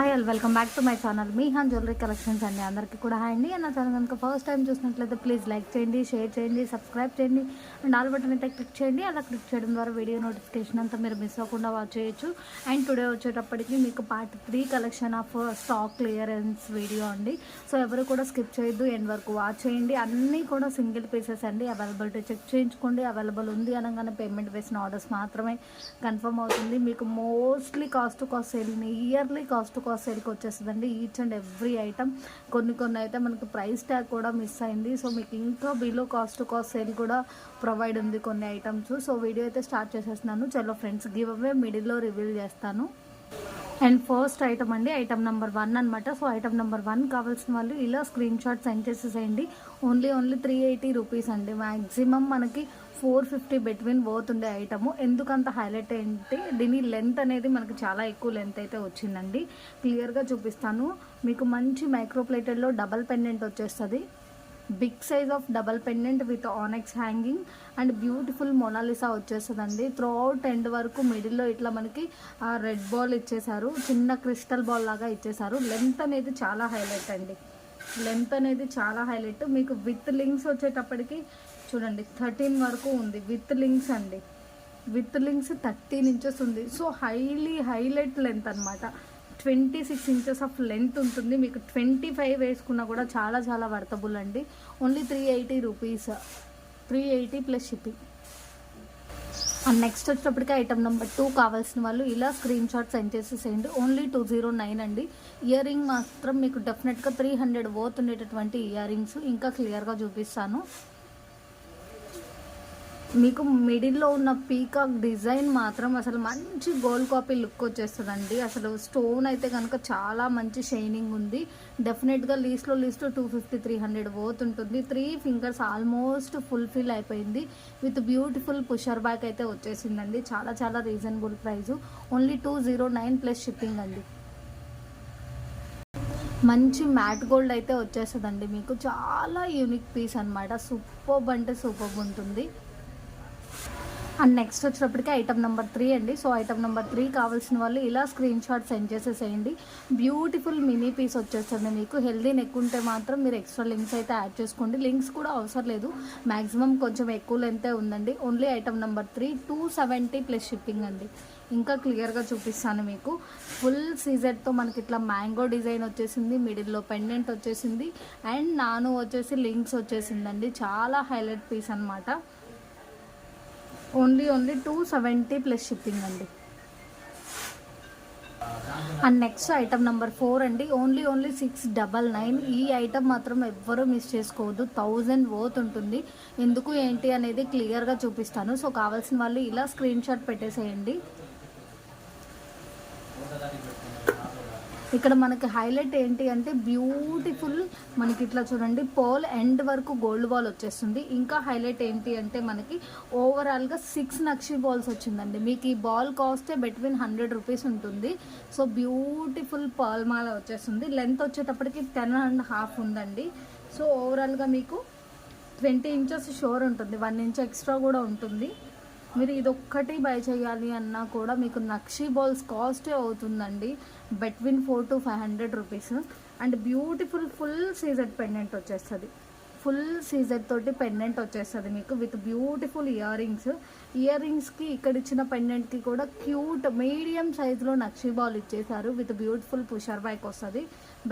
Hi all welcome back to my channel మీ హాన్ jewellery collections అండి. అందరికీ కూడా హాయ్ అండి. నా ఛానల్ కనుక ఫస్ట్ టైం చూసినట్లయితే ప్లీజ్ లైక్ చేయండి షేర్ చేయండి సబ్స్క్రైబ్ చేయండి అండ్ ఆల్ బటన్ అయితే క్లిక్ చేయండి. అలా క్లిక్ చేయడం ద్వారా వీడియో నోటిఫికేషన్ అంతా మీరు మిస్ అవ్వకుండా వాచ్ చేయొచ్చు. అండ్ టుడే వచ్చేటప్పటికి మీకు part three collection of stock clearance video అండి. సో ఎవరు కూడా స్కిప్ చేయొద్దు ఎండ్ వరకు వాచ్ చేయండి. అన్నీ కూడా సింగిల్ పీసెస్ అండి. అవైలబిలిటీ చెక్ చేయించుకోండి. అవైలబుల్ ఉంది అనగానే పేమెంట్ వేసిన ఆర్డర్స్ మాత్రమే కన్ఫర్మ్ అవుతుంది. మీకు mostly cost cost sale yearly cost cost cost సేల్కి వచ్చేస్తుందండి. ఈచ్ అండ్ ఎవ్రీ ఐటమ్ కొన్ని కొన్ని అయితే మనకి ప్రైస్ ట్యాగ్ కూడా మిస్ అయింది. సో మీకు ఇంకా below cost to cost sale కూడా ప్రొవైడ్ ఉంది కొన్ని ఐటమ్స్ సో వీడియో అయితే స్టార్ట్ చేసేస్తున్నాను. చలో ఫ్రెండ్స్ గివ్ అవే మిడిల్లో రివీల్ చేస్తాను. అండ్ ఫస్ట్ ఐటమ్ అండి ఐటమ్ నెంబర్ వన్ అనమాట సో ఐటమ్ నెంబర్ వన్ కావాల్సిన వాళ్ళు ఇలా స్క్రీన్ షాట్ సెండ్ చేసేసేయండి. Only only three eighty rupees అండి. మ్యాక్సిమం మనకి ఫోర్ ఫిఫ్టీ బిట్వీన్ పోతుండే ఐటమ్ ఎందుకంత హైలైట్ ఏంటి? దీని లెంత్ అనేది మనకి చాలా ఎక్కువ లెంత్ అయితే వచ్చిందండి. క్లియర్గా చూపిస్తాను. మీకు మంచి మైక్రో ప్లేటెడ్లో డబల్ పెండెంట్ వచ్చేస్తుంది. Big size of double pendant with onyx hanging and beautiful Mona Lisa వచ్చేస్తుందండి. త్రూ అవుట్ ఎండ్ వరకు మిడిల్లో ఇట్లా మనకి ఆ రెడ్ బాల్ ఇచ్చేసారు చిన్న క్రిస్టల్ బాల్ లాగా ఇచ్చేసారు లెంత్ అనేది చాలా హైలైట్ అండి. లెంత్ అనేది చాలా హైలైట్ మీకు విత్ లింక్స్ వచ్చేటప్పటికి చూడండి థర్టీన్ వరకు ఉంది విత్ లింక్స్ అండి. విత్ లింక్స్ థర్టీన్ ఇంచెస్ ఉంది. సో హైలీ హైలైట్ లెంత్ అనమాట twenty six inches of length ఉంటుంది. మీకు ట్వంటీ ఫైవ్ వేసుకున్నా కూడా చాలా చాలా వర్తబుల్ అండి. Only three eighty rupees. Three eighty plus shipping. And next వచ్చేటప్పటికి ఐటమ్ నెంబర్ టూ కావాల్సిన వాళ్ళు ఇలా స్క్రీన్ షాట్ సెండ్ చేసేసేయండి ఓన్లీ టూ జీరో నైన్ అండి. ఇయర్ రింగ్ మాత్రం మీకు డెఫినెట్గా త్రీ హండ్రెడ్ వర్త్ ఉండేటటువంటి ఇయర్ రింగ్స్. ఇంకా క్లియర్గా చూపిస్తాను. మీకు మిడిల్లో ఉన్న పీకాక్ డిజైన్ మాత్రం అసలు మంచి గోల్డ్ కాపీ లుక్ వచ్చేస్తుందండి. అసలు స్టోన్ అయితే కనుక చాలా మంచి షైనింగ్ ఉంది. డెఫినెట్గా లీస్ట్లో least two fifty three hundred పోతుంటుంది. Three fingers almost fulfil అయిపోయింది. విత్ బ్యూటిఫుల్ పుషర్ బ్యాక్ అయితే వచ్చేసిందండి. చాలా చాలా reasonable price only two zero nine plus shipping అండి. మంచి మ్యాట్ గోల్డ్ అయితే వచ్చేస్తుందండి మీకు. చాలా యూనిక్ పీస్ అనమాట సూపర్బ్ అంటే సూపర్బ్ ఉంటుంది. అండ్ నెక్స్ట్ వచ్చేటప్పటికి ఐటమ్ నెంబర్ త్రీ అండి. సో ఐటమ్ నెంబర్ త్రీ కావాల్సిన వాళ్ళు ఇలా స్క్రీన్ షాట్ సెండ్ చేసేసేయండి. బ్యూటిఫుల్ మినీ పీస్ వచ్చేస్తుంది మీకు. హెల్దీ నెక్ ఉంటే మాత్రం మీరు ఎక్స్ట్రా లింక్స్ అయితే యాడ్ చేసుకోండి. లింక్స్ కూడా అవసరం లేదు. మ్యాక్సిమం కొంచెం ఎక్కువ లెంతే ఉందండి. Only item number three two seventy plus shipping అండి. ఇంకా క్లియర్గా చూపిస్తాను మీకు. ఫుల్ సీజెడ్తో మనకి ఇట్లా మ్యాంగో డిజైన్ వచ్చేసింది మిడిల్లో పెండెంట్ వచ్చేసింది అండ్ నాను వచ్చేసి లింక్స్ వచ్చేసిందండి. చాలా హైలైట్ పీస్ అనమాట only only two seventy plus shipping అండి. And next item number four అండి. Only only six double nine. ఈ ఐటమ్ మాత్రం ఎవ్వరూ మిస్ చేసుకోవద్దు. థౌజండ్ ఓత్ ఉంటుంది. ఎందుకు ఏంటి అనేది క్లియర్గా చూపిస్తాను. సో కావాల్సిన వాళ్ళు ఇలా స్క్రీన్ షాట్ పెట్టేసేయండి. ఇక్కడ మనకి హైలైట్ ఏంటి అంటే బ్యూటిఫుల్ మనకి ఇట్లా చూడండి పోల్ ఎండ్ వరకు గోల్డ్ బాల్ వచ్చేస్తుంది. ఇంకా హైలైట్ ఏంటి అంటే మనకి ఓవరాల్గా సిక్స్ నక్షి బాల్స్ వచ్చిందండి. మీకు ఈ బాల్ కాస్టే బిట్వీన్ హండ్రెడ్ రూపీస్ ఉంటుంది. సో బ్యూటిఫుల్ పాల్ మాల వచ్చేస్తుంది. లెంత్ వచ్చేటప్పటికి టెన్ అండ్ హాఫ్ ఉందండి. సో ఓవరాల్గా మీకు ట్వంటీ ఇంచెస్ షోర్ ఉంటుంది. వన్ ఇంచ్ ఎక్స్ట్రా కూడా ఉంటుంది. మీరు ఇదొక్కటి బై చేయాలి అన్నా కూడా మీకు నక్షీ బాల్స్ కాస్టే అవుతుందండి. Between four to five hundred rupees and beautiful full CZ pendant వచ్చేస్తుంది. ఫుల్ సీజెడ్ తోటి పెండెంట్ వచ్చేస్తుంది మీకు విత్ బ్యూటిఫుల్ ఇయర్ రింగ్స్ ఇయర్ రింగ్స్కి ఇక్కడ ఇచ్చిన పెండెంట్కి కూడా క్యూట్ మీడియం సైజులో నక్షీ బాల్ ఇచ్చేసారు విత్ బ్యూటిఫుల్ పుషర్ బ్యాక్ వస్తుంది.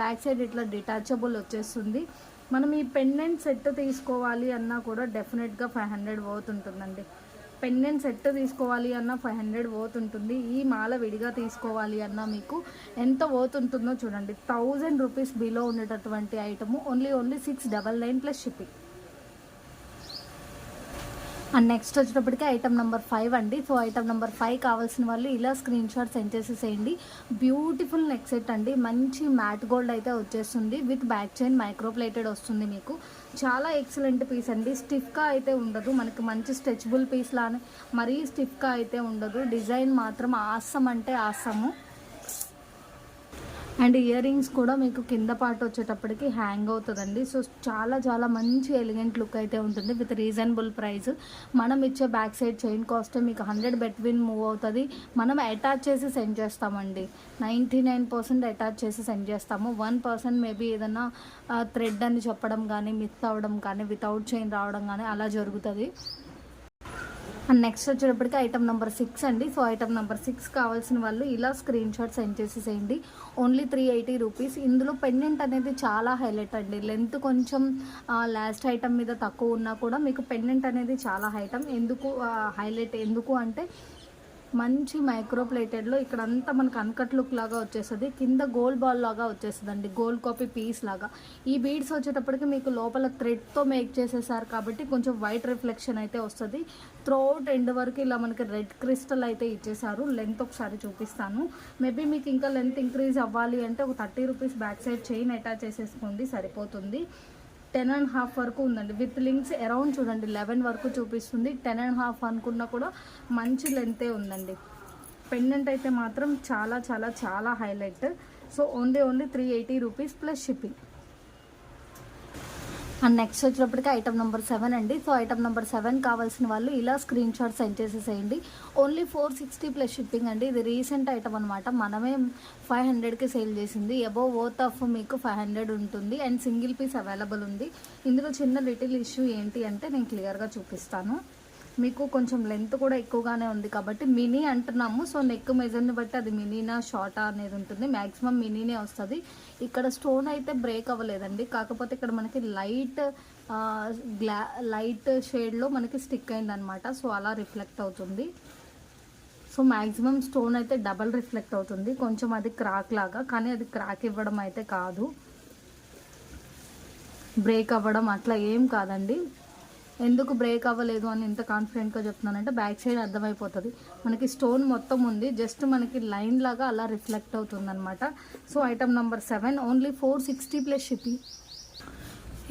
బ్యాక్ సైడ్ ఇట్లా డిటాచబుల్ వచ్చేస్తుంది. మనం ఈ పెండెంట్ సెట్ తీసుకోవాలి అన్నా కూడా డెఫినెట్గా ఫైవ్ హండ్రెడ్ పోతుంటుందండి. పెండెంట్ సెట్ తీసుకోవాలి అన్న ఫైవ్ హండ్రెడ్ పోతుంటుంది. ఈ మాల విడిగా తీసుకోవాలి అన్న మీకు ఎంత పోతుంటుందో చూడండి. థౌజండ్ రూపీస్ బిలో ఉండేటటువంటి item. Only only six double nine plus shipping and next వచ్చేటప్పటికి ఐటమ్ నెంబర్ ఫైవ్ అండి. సో ఐటమ్ నెంబర్ ఫైవ్ కావాల్సిన వాళ్ళు ఇలా స్క్రీన్ షాట్ సెండ్ చేసేసేయండి బ్యూటిఫుల్ నెక్ సెట్ అండి. మంచి మ్యాట్ గోల్డ్ అయితే వచ్చేస్తుంది. విత్ బ్యాక్ చైన్ మైక్రోప్లేటెడ్ వస్తుంది మీకు. చాలా ఎక్సలెంట్ పీస్ అండి. స్టిఫ్గా అయితే ఉండదు. మనకి మంచి స్ట్రెచబుల్ పీస్ లానే మరీ స్టిఫ్గా అయితే ఉండదు. డిజైన్ మాత్రం ఆసం అంటే ఆసము అండ్ ఇయర్ రింగ్స్ కూడా మీకు కింద పార్ట్ వచ్చేటప్పటికి హ్యాంగ్ అవుతుందండి. సో చాలా చాలా మంచి ఎలిగెంట్ లుక్ అయితే ఉంటుంది విత్ రీజనబుల్ ప్రైస్. మనం ఇచ్చే బ్యాక్ సైడ్ చైన్ కాస్ట్ మీకు హండ్రెడ్ బెట్వీన్ మూవ్ అవుతుంది. మనం అటాచ్ చేసి సెండ్ చేస్తామండి. నైంటీ నైన్ పర్సెంట్ అటాచ్ చేసి సెండ్ చేస్తాము. వన్ పర్సెంట్ మేబీ ఏదైనా థ్రెడ్ అని చెప్పడం కానీ మిస్ అవ్వడం కానీ వితౌట్ చైన్ రావడం కానీ అలా జరుగుతుంది. అండ్ నెక్స్ట్ వచ్చేటప్పటికి ఐటమ్ నెంబర్ సిక్స్ అండి. సో ఐటమ్ నెంబర్ సిక్స్ కావాల్సిన వాళ్ళు ఇలా స్క్రీన్ షాట్ సెండ్ చేసేసేయండి. ఓన్లీ త్రీ ఎయిటీ రూపీస్ ఇందులో పెండెంట్ అనేది చాలా హైలైట్ అండి. లెంత్ కొంచెం లాస్ట్ ఐటమ్ మీద తక్కువ ఉన్నా కూడా మీకు పెండెంట్ అనేది చాలా హైటమ్ ఎందుకు హైలైట్ ఎందుకు అంటే మంచి మైక్రో ప్లేటెడ్లో ఇక్కడ అంతా మనకు అన్కట్ లుక్ లాగా వచ్చేస్తుంది. కింద గోల్డ్ బాల్ లాగా వచ్చేస్తుంది అండి గోల్డ్ కాపీ పీస్ లాగా. ఈ బీడ్స్ వచ్చేటప్పటికి మీకు లోపల థ్రెడ్తో మేక్ చేసేసారు కాబట్టి కొంచెం వైట్ రిఫ్లెక్షన్ అయితే వస్తుంది. త్రోట్ ఎండ్ వరకు ఇలా మనకి రెడ్ క్రిస్టల్ అయితే ఇచ్చేసారు. లెంత్ ఒకసారి చూపిస్తాను. మేబీ మీకు ఇంకా లెంత్ ఇంక్రీజ్ అవ్వాలి అంటే ఒక thirty rupees back side chain attach చేసేసుకోండి. సరిపోతుంది. టెన్ అండ్ హాఫ్ వరకు ఉందండి. విత్ లింక్స్ అరౌండ్ చూడండి లెవెన్ వరకు చూపిస్తుంది. టెన్ అండ్ హాఫ్ అనుకున్నా కూడా మంచి లెంతే ఉందండి. పెండెంట్ అయితే మాత్రం చాలా చాలా చాలా highlight. So only only three eighty rupees plus shipping and next వచ్చేటప్పటికి ఐటమ్ నెంబర్ సెవెన్ అండి. సో ఐటమ్ నెంబర్ సెవెన్ కావాల్సిన వాళ్ళు ఇలా స్క్రీన్ షాట్ సెండ్ చేసేసేయండి. Only four sixty plus shipping అండి. ఇది రీసెంట్ ఐటమ్ అనమాట మనమే ఫైవ్ హండ్రెడ్కి సేల్ చేసింది. అబోవ్ వర్త్ ఆఫ్ మీకు ఫైవ్ హండ్రెడ్ ఉంటుంది. అండ్ సింగిల్ పీస్ అవైలబుల్ ఉంది. ఇందులో చిన్న లిటిల్ ఇష్యూ ఏంటి అంటే నేను క్లియర్గా చూపిస్తాను. మీకు కొంచెం లెంత్ కూడా ఎక్కువగానే ఉంది కాబట్టి మినీ అంటున్నాము. సో నెక్ మెజర్ని బట్టి అది మినీనా షార్టా అనేది ఉంటుంది. మ్యాక్సిమం మినీనే వస్తుంది. ఇక్కడ స్టోన్ అయితే బ్రేక్ అవ్వలేదండి. కాకపోతే ఇక్కడ మనకి లైట్ గ్లా లైట్ షేడ్లో మనకి స్టిక్ అయిందనమాట సో అలా రిఫ్లెక్ట్ అవుతుంది. సో మ్యాక్సిమం స్టోన్ అయితే డబల్ రిఫ్లెక్ట్ అవుతుంది. కొంచెం అది క్రాక్ లాగా కానీ అది క్రాక్ ఇవ్వడం అయితే కాదు. బ్రేక్ అవ్వడం అట్లా ఏం కాదండి. ఎందుకు బ్రేక్ అవ్వలేదు అని ఎంత కాన్ఫిడెంట్గా చెప్తున్నానంటే బ్యాక్ సైడ్ అర్థమైపోతుంది. మనకి స్టోన్ మొత్తం ఉంది. జస్ట్ మనకి లైన్ లాగా అలా రిఫ్లెక్ట్ అవుతుంది అనమాట so item number seven only four sixty plus shipping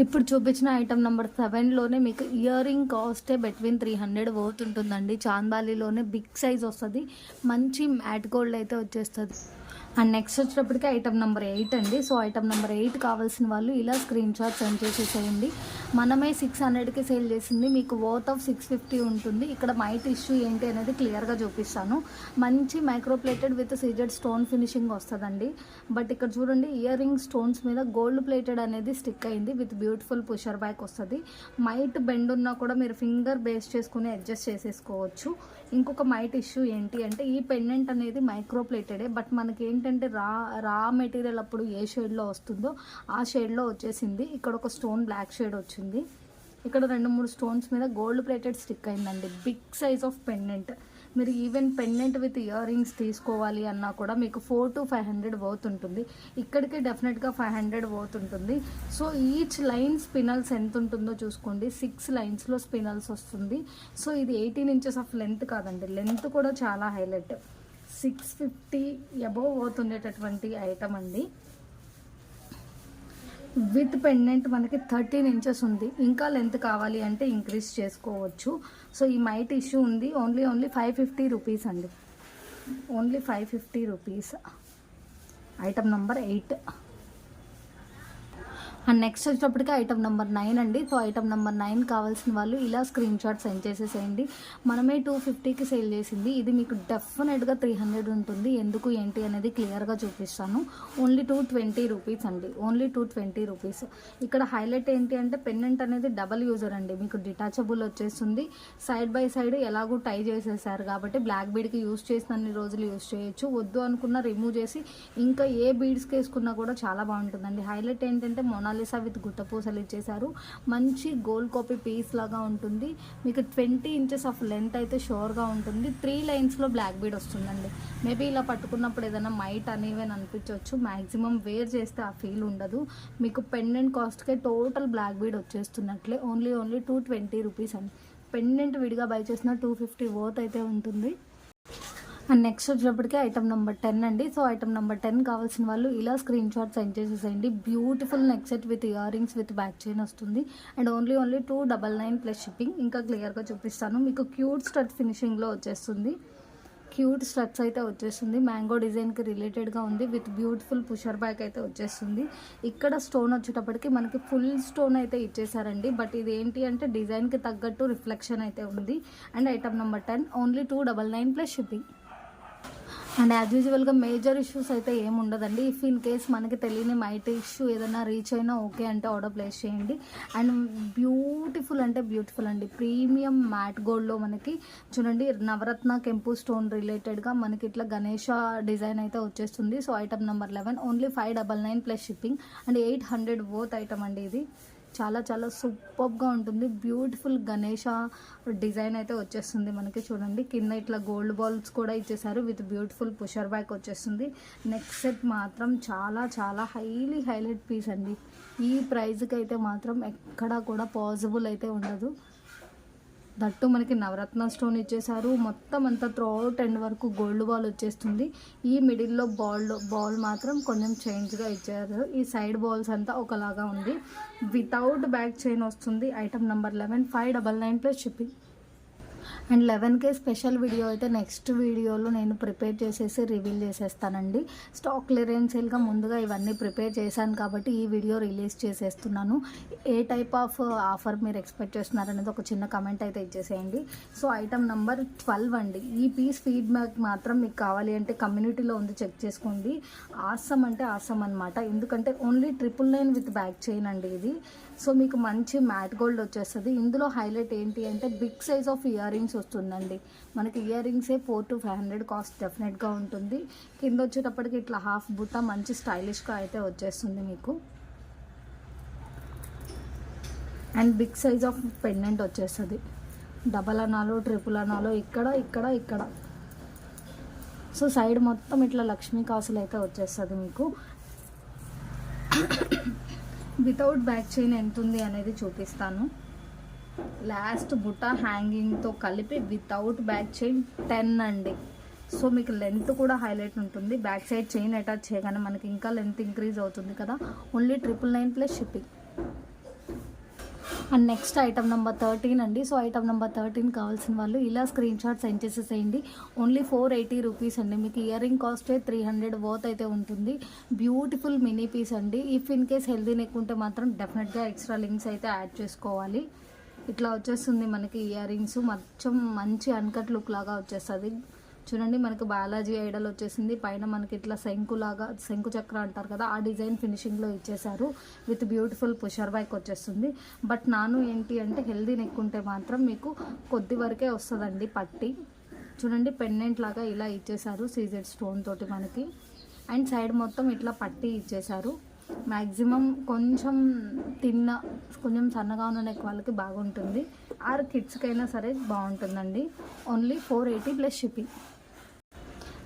ఇప్పుడు చూపించిన ఐటమ్ నెంబర్ సెవెన్లోనే మీకు ఇయర్ రింగ్ కాస్టే బిట్వీన్ త్రీ హండ్రెడ్ వర్త్ ఉంటుందండి చాందాలీలోనే బిగ్ సైజ్ వస్తుంది. మంచి మ్యాట్ గోల్డ్ అయితే వచ్చేస్తుంది. అండ్ నెక్స్ట్ వచ్చేటప్పటికి ఐటమ్ నెంబర్ ఎయిట్ అండి. సో ఐటమ్ నెంబర్ ఎయిట్ కావాల్సిన వాళ్ళు ఇలా స్క్రీన్ షాట్ సెండ్ చేసేసేయండి. మనమే సిక్స్ హండ్రెడ్కి సేల్ చేసింది. మీకు వర్త్ ఆఫ్ సిక్స్ ఫిఫ్టీ ఉంటుంది. ఇక్కడ మైట్ ఇష్యూ ఏంటి అనేది క్లియర్గా చూపిస్తాను. మంచి micro plated with CZ stone finishing వస్తుందండి. బట్ ఇక్కడ చూడండి ఇయర్ రింగ్ స్టోన్స్ మీద గోల్డ్ ప్లేటెడ్ అనేది స్టిక్ అయింది. విత్ బ్యూటిఫుల్ పుషర్ బ్యాక్ వస్తుంది. మైట్ బెండ్ ఉన్నా కూడా మీరు ఫింగర్ బేస్ చేసుకుని అడ్జస్ట్ చేసేసుకోవచ్చు. ఇంకొక మైట్ ఇష్యూ ఏంటి అంటే ఈ పెండెంట్ అనేది మైక్రోప్లేటెడే బట్ మనకి ఏంటంటే రా రా మెటీరియల్ అప్పుడు ఏ షేడ్లో వస్తుందో ఆ షేడ్లో వచ్చేసింది. ఇక్కడ ఒక స్టోన్ బ్లాక్ షేడ్ వచ్చింది. ఇక్కడ రెండు మూడు స్టోన్స్ మీద గోల్డ్ ప్లేటెడ్ స్టిక్ అయిందండి. Big size of pendant. మీరు even pendant with ear rings తీసుకోవాలి అన్నా కూడా మీకు four to five hundred worth ఉంటుంది. ఇక్కడికి డెఫినెట్గా ఫైవ్ హండ్రెడ్ వర్త్ ఉంటుంది. సో ఈచ్ లైన్ స్పినల్స్ ఎంత ఉంటుందో చూసుకోండి. సిక్స్ లైన్స్లో స్పినల్స్ వస్తుంది. సో ఇది ఎయిటీన్ ఇంచెస్ ఆఫ్ లెంత్ కాదండి. లెంత్ కూడా చాలా highlight six fifty above worth ఉండేటటువంటి ఐటమ్ అండి. విత్ పెండెంట్ మనకి థర్టీన్ ఇంచెస్ ఉంది. ఇంకా లెంత్ కావాలి అంటే ఇంక్రీజ్ చేసుకోవచ్చు. సో ఈ మైట్ ఇష్యూ ఉంది. Only only five fifty rupees అండి. Only five fifty rupees. Item number eight. And next వచ్చేటప్పటికి ఐటమ్ నెంబర్ నైన్ అండి. సో ఐటమ్ నెంబర్ నైన్ కావాల్సిన వాళ్ళు ఇలా స్క్రీన్ షాట్ సెండ్ చేసేసేయండి. మనమే టూ ఫిఫ్టీకి సేల్ చేసింది. ఇది మీకు డెఫినెట్గా త్రీ హండ్రెడ్ ఉంటుంది. ఎందుకు ఏంటి అనేది క్లియర్గా చూపిస్తాను. ఓన్లీ టూ ట్వంటీ రూపీస్ అండి. ఓన్లీ టూ ట్వంటీ రూపీస్ ఇక్కడ హైలైట్ ఏంటి అంటే పెన్నెంట్ అనేది డబల్ యూజర్ అండి. మీకు డిటాచబుల్ వచ్చేస్తుంది. సైడ్ బై సైడ్ ఎలాగో టై చేసేసారు కాబట్టి బ్లాక్ బీడ్కి యూస్ చేసినన్ని రోజులు యూస్ చేయొచ్చు. వద్దు అనుకున్న రిమూవ్ చేసి ఇంకా ఏ బీడ్స్కి వేసుకున్నా కూడా చాలా బాగుంటుందండి. హైలైట్ ఏంటంటే మొనాలిసా విత్ గుట్టపూసలు ఇచ్చేసారు మంచి గోల్డ్ కాపీ పీస్ లాగా ఉంటుంది. మీకు ట్వంటీ ఇంచెస్ ఆఫ్ లెంత్ అయితే షోర్గా ఉంటుంది. త్రీ లైన్స్లో బ్లాక్ బీడ్ వస్తుందండి. మేబీ ఇలా పట్టుకున్నప్పుడు ఏదైనా మైట్ అనేవని అనిపించవచ్చు. మ్యాక్సిమం వేర్ చేస్తే ఆ ఫీల్ ఉండదు. మీకు పెండెంట్ కాస్ట్కే total black bead వచ్చేస్తున్నట్లే. Only only two twenty rupees అండి. పెండెంట్ విడిగా బై చేసిన టూ ఫిఫ్టీ వర్త్ అయితే ఉంటుంది. అండ్ నెక్స్ట్ వచ్చేటప్పటికి ఐటమ్ నెంబర్ టెన్ అండి. సో ఐటమ్ నెంబర్ టెన్ కావాల్సిన వాళ్ళు ఇలా స్క్రీన్ షాట్ సెండ్ చేసేసేయండి. Beautiful neck set with ear rings with back chain వస్తుంది. And only only two double nine plus shipping ఇంకా క్లియర్గా చూపిస్తాను. మీకు క్యూట్ స్టడ్ ఫినిషింగ్లో వచ్చేస్తుంది. క్యూట్ స్ట్రక్స్ అయితే వచ్చేస్తుంది. మ్యాంగో డిజైన్కి రిలేటెడ్గా ఉంది. విత్ బ్యూటిఫుల్ పుషర్ బ్యాక్ అయితే వచ్చేస్తుంది. ఇక్కడ స్టోన్ వచ్చేటప్పటికి మనకి ఫుల్ స్టోన్ అయితే ఇచ్చేసారండి. బట్ ఇది ఏంటి అంటే డిజైన్కి తగ్గట్టు రిఫ్లెక్షన్ అయితే ఉంది. And item number ten only two double nine plus shipping and as యూజువల్గా మేజర్ ఇష్యూస్ అయితే ఏమి ఉండదండి. ఇఫ్ ఇన్ కేస్ మనకి తెలియని మైట్ ఇష్యూ ఏదైనా రీచ్ అయినా ఓకే అంటే ఆర్డర్ ప్లేస్ చేయండి. అండ్ బ్యూటిఫుల్ అంటే బ్యూటిఫుల్ అండి. ప్రీమియం మ్యాట్ గోల్డ్లో మనకి చూడండి నవరత్న కెంపు స్టోన్ రిలేటెడ్గా మనకి ఇట్లా గణేష డిజైన్ అయితే వచ్చేస్తుంది. So item number eleven only five double nine plus shipping and eight hundred both item అండి ఇది. చాలా చాలా సూపర్గా ఉంటుంది. బ్యూటిఫుల్ గణేష డిజైన్ అయితే వచ్చేస్తుంది మనకి చూడండి. కింద ఇట్లా గోల్డ్ బాల్స్ కూడా ఇచ్చేసారు విత్ బ్యూటిఫుల్ పుషర్ బ్యాక్ వచ్చేస్తుంది. నెక్స్ట్ సెట్ మాత్రం చాలా చాలా హైలీ హైలైట్ పీస్ అండి. ఈ ప్రైజ్కి అయితే మాత్రం ఎక్కడా కూడా పాసిబుల్ అయితే ఉండదు. దట్టు మనకి నవరత్న స్టోన్ ఇచ్చేసారు మొత్తం అంతా త్రోట్ ఎండ్ వరకు గోల్డ్ బాల్ వచ్చేస్తుంది. ఈ మిడిల్లో బాల్ బాల్ మాత్రం కొంచెం చేంజ్గా ఇచ్చారు. ఈ సైడ్ బాల్స్ అంతా ఒకలాగా ఉంది. వితౌట్ బ్యాక్ చైన్ వస్తుంది. Item number eleven five double nine plus shipping and లెవెన్కే special video అయితే నెక్స్ట్ వీడియోలో నేను ప్రిపేర్ చేసేసి రివీల్ చేసేస్తానండి. స్టాక్ క్లియరెన్స్ సేల్గా ముందుగా ఇవన్నీ ప్రిపేర్ చేశాను కాబట్టి ఈ వీడియో రిలీజ్ చేసేస్తున్నాను. ఏ టైప్ ఆఫ్ ఆఫర్ మీరు ఎక్స్పెక్ట్ చేస్తున్నారనేది ఒక చిన్న కమెంట్ అయితే ఇచ్చేసేయండి. సో ఐటమ్ నెంబర్ ట్వెల్వ్ అండి. ఈ పీస్ ఫీడ్బ్యాక్ మాత్రం మీకు కావాలి అంటే కమ్యూనిటీలో ఉంది చెక్ చేసుకోండి. ఆసం అంటే ఆసం అనమాట ఎందుకంటే only triple nine with back chain అండి ఇది. సో మీకు మంచి మ్యాట్ గోల్డ్ వచ్చేస్తుంది. ఇందులో హైలైట్ ఏంటి అంటే big size of ear rings వస్తుందండి. మనకి ear రింగ్సే four to five hundred cost డెఫినెట్గా ఉంటుంది. కింద వచ్చేటప్పటికి ఇట్లా హాఫ్ బుట్ట మంచి స్టైలిష్గా అయితే వచ్చేస్తుంది మీకు. And big size of pendant వచ్చేస్తుంది. డబల్ అనాలో ట్రిపుల్ అనాలో ఇక్కడ ఇక్కడ ఇక్కడ. సో సైడ్ మొత్తం ఇట్లా లక్ష్మీ కాసులు అయితే వచ్చేస్తుంది మీకు. వితౌట్ బ్యాక్ చైన్ ఎంత ఉంది అనేది చూపిస్తాను. లాస్ట్ బుట్ట హ్యాంగింగ్తో కలిపి వితౌట్ బ్యాక్ చైన్ టెన్ అండి. సో మీకు లెంత్ కూడా హైలైట్ ఉంటుంది. బ్యాక్ సైడ్ చైన్ అటాచ్ చేయగానే మనకి ఇంకా లెంత్ ఇంక్రీజ్ అవుతుంది కదా. Only triple nine plus shipping and next item number thirteen అండి. సో ఐటమ్ నెంబర్ థర్టీన్ కావాల్సిన వాళ్ళు ఇలా స్క్రీన్ షాట్ సెండ్ చేసేసేయండి. ఓన్లీ ఫోర్ ఎయిటీ రూపీస్ అండి. మీకు ఇయర్ రింగ్ కాస్టే త్రీ హండ్రెడ్ వర్త్ అయితే ఉంటుంది. బ్యూటిఫుల్ మినీ పీస్ అండి. If in case healthy neck ఉంటే మాత్రం డెఫినెట్గా ఎక్స్ట్రా లింక్స్ అయితే యాడ్ చేసుకోవాలి. ఇట్లా వచ్చేస్తుంది మనకి ఇయర్ రింగ్స్ మొత్తం మంచి అన్కట్ లుక్ లాగా వచ్చేస్తుంది. చూడండి మనకి బాలాజీ ఐడల్ వచ్చేసింది. పైన మనకి ఇట్లా శంకు లాగా శంకు చక్ర అంటారు కదా ఆ డిజైన్ ఫినిషింగ్లో ఇచ్చేసారు విత్ బ్యూటిఫుల్ పుషర్ బైక్ వచ్చేస్తుంది. బట్ నాను ఏంటి అంటే హెల్దీ నెక్ ఉంటే మాత్రం మీకు కొద్ది వరకే వస్తుందండి పట్టి. చూడండి పెండెంట్ లాగా ఇలా ఇచ్చేసారు సీజెడ్ స్టోన్ తోటి మనకి. అండ్ సైడ్ మొత్తం ఇట్లా పట్టి ఇచ్చేసారు మ్యాక్సిమం కొంచెం తిన్న కొంచెం సన్నగా ఉన్న నెక్ వాళ్ళకి బాగుంటుంది. ఆర్ కిడ్స్కైనా సరే బాగుంటుందండి. Only four eighty plus shipping.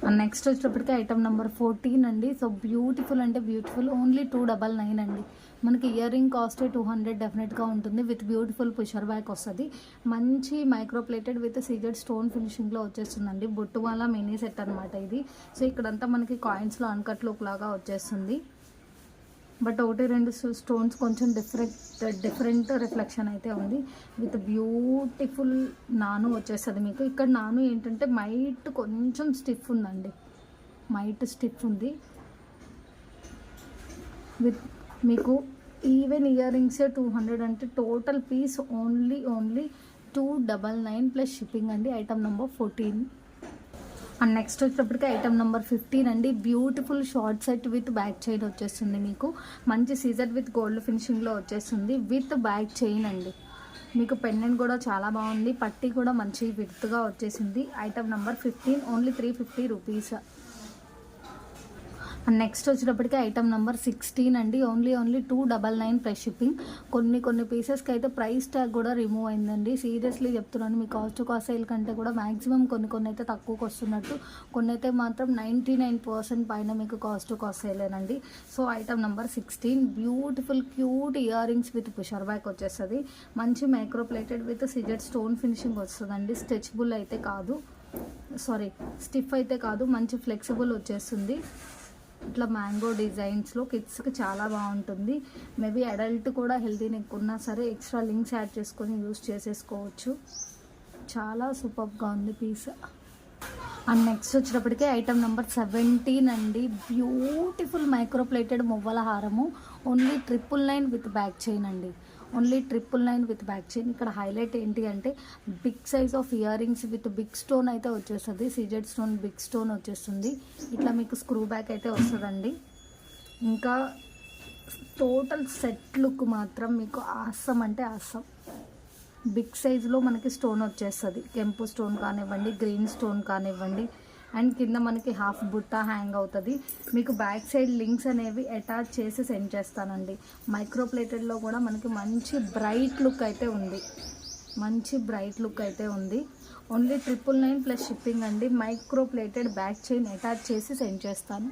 Next వచ్చేటప్పటికి ఐటమ్ నెంబర్ ఫోర్టీన్ అండి. సో బ్యూటిఫుల్ అంటే beautiful only two double nine అండి. మనకి ear ring cost two hundred డెఫినెట్గా ఉంటుంది. విత్ బ్యూటిఫుల్ పుషర్ బ్యాక్ వస్తుంది. మంచి micro plated with CZ stone ఫినిషింగ్లో వచ్చేస్తుందండి. బొట్టు వల్ల మినీ సెట్ అనమాట ఇది. సో ఇక్కడంతా మనకి కాయిన్స్లో అన్కట్ లుక్ లాగా వచ్చేస్తుంది. బట్ ఒకటి రెండు స్టోన్స్ కొంచెం డిఫరెంట్ డిఫరెంట్ రిఫ్లెక్షన్ అయితే ఉంది. విత్ బ్యూటిఫుల్ నాను వచ్చేస్తుంది మీకు. ఇక్కడ నాను ఏంటంటే మైట్ కొంచెం స్టిఫ్ ఉందండి. మైట్ స్టిఫ్ ఉంది. విత్ మీకు ఈవెన్ ఇయర్ రింగ్సే టూ హండ్రెడ్ అంటే total piece only only two double nine plus shipping అండి. Item number fourteen. And next వచ్చేటప్పటికి ఐటమ్ నెంబర్ ఫిఫ్టీన్ అండి. Beautiful short set with back chain వచ్చేస్తుంది మీకు. మంచి సీజర్ విత్ గోల్డ్ ఫినిషింగ్లో వచ్చేస్తుంది. విత్ బ్యాక్ చైన్ అండి. మీకు పెండెంట్ కూడా చాలా బాగుంది. పట్టి కూడా మంచి విత్గా వచ్చేసింది. Item number fifteen only three fifty rupees and next వచ్చేటప్పటికి ఐటమ్ నెంబర్ సిక్స్టీన్ అండి. Only only two double nine plus shipping కొన్ని కొన్ని పీసెస్కి అయితే ప్రైస్ ట్యాగ్ కూడా రిమూవ్ అయిందండి. సీరియస్లీ చెప్తున్నాను మీ కాస్ట్ టు కాస్ట్ సేల్ కంటే కూడా మ్యాక్సిమం కొన్ని కొన్ని అయితే తక్కువకి వస్తున్నట్టు. కొన్ని అయితే మాత్రం నైంటీ నైన్ పర్సెంట్ పైన మీకు cost to cost సేలేనండి so item number sixteen beautiful cute ear rings with pusher back వచ్చేస్తుంది. మంచి micro plated with CZ stone finishing వస్తుందండి. స్ట్రెచబుల్ అయితే కాదు. సారీ స్టిఫ్ అయితే కాదు. మంచి ఫ్లెక్సిబుల్ వచ్చేస్తుంది. ఇట్లా మ్యాంగో డిజైన్స్లో కిడ్స్కి చాలా బాగుంటుంది. మేబీ అడల్ట్ కూడా హెల్తీ నెక్ ఉన్నా సరే ఎక్స్ట్రా లింక్స్ యాడ్ చేసుకొని యూస్ చేసేసుకోవచ్చు. చాలా సూపర్గా ఉంది పీస్. అండ్ నెక్స్ట్ వచ్చేటప్పటికి ఐటమ్ నెంబర్ సెవెంటీన్ అండి. బ్యూటిఫుల్ మైక్రో ప్లేటెడ్ మువ్వల హారము. Only triple nine with back chain అండి. Only triple nine with back chain. ఇక్కడ హైలైట్ ఏంటి అంటే big size of ear rings with big stone అయితే వచ్చేస్తుంది. సీజెడ్ స్టోన్ బిగ్ స్టోన్ వచ్చేస్తుంది. ఇట్లా మీకు స్క్రూ బ్యాక్ అయితే వస్తుందండి. ఇంకా టోటల్ సెట్ లుక్ మాత్రం మీకు ఆసం అంటే ఆసం. బిగ్ సైజులో మనకి స్టోన్ వచ్చేస్తుంది. కెంపు స్టోన్ కానివ్వండి గ్రీన్ స్టోన్ కానివ్వండి అండ్ కింద మనకి హాఫ్ బుట్ట హ్యాంగ్ అవుతుంది. మీకు బ్యాక్ సైడ్ లింక్స్ అనేవి అటాచ్ చేసి సెండ్ చేస్తానండి. మైక్రో ప్లేటెడ్లో కూడా మనకి మంచి బ్రైట్ లుక్ అయితే ఉంది. మంచి బ్రైట్ లుక్ అయితే ఉంది. Only triple nine plus shipping అండి. Micro plated back chain attach చేసి సెండ్ చేస్తాను.